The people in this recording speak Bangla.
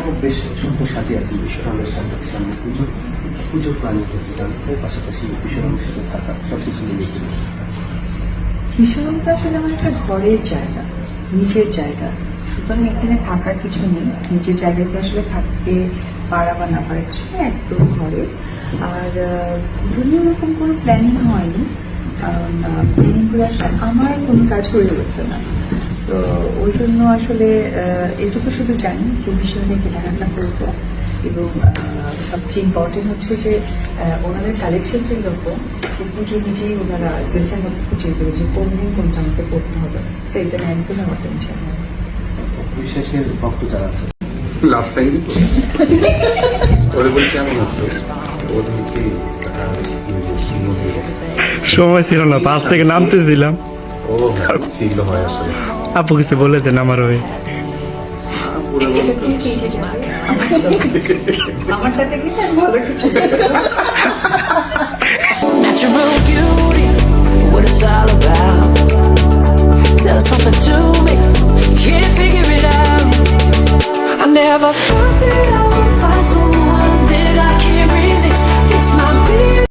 আপনারা বেশ আছেন বিশ্বরঙ্গের সামনে পুজো প্ল্যানিং করতে পাশাপাশি বিশ্বরঙ্গের সাথে থাকা সব কিছু বিশ্বরূপটা আসলে আমার একটা ঘরের জায়গা, নিজের জায়গা। সুতরাং এখানে থাকার কিছু নেই, নিজের জায়গাতে আসলে থাকতে পারা বা না পারা কিছু একদম ঘরে আর পুজো ওরকম কোনো প্ল্যানিং হয়নি প্ল্যানিং করে আসলে আমার কোনো কাজ হয়ে উঠছে না। তো ওই জন্য আসলে এটুকু শুধু জানি যে বিষয় নিয়ে কেনাকাটা করব এবং সবচেয়ে ইম্পর্টেন্ট হচ্ছে যে ওনাদের কালেকশন যেরকম যে পুজো নিজেই ওনারা ড্রেসের মধ্যে খুঁজিয়ে দেবে যে কোন দিন কোনটা আমাকে পড়তে হবে। সেইটা নিয়ে একদম আমার টেনশন নেই। বিশ্বাসের ভক্ত যারা আছে। লাভ সাইন ওরে বলছি সময় ছিল না পাঁচ থেকে নামতেছিলাম। ও হ্যাঁ ছিল হয় আসলে আপু কিছু বলে দেন আমার হয়ে never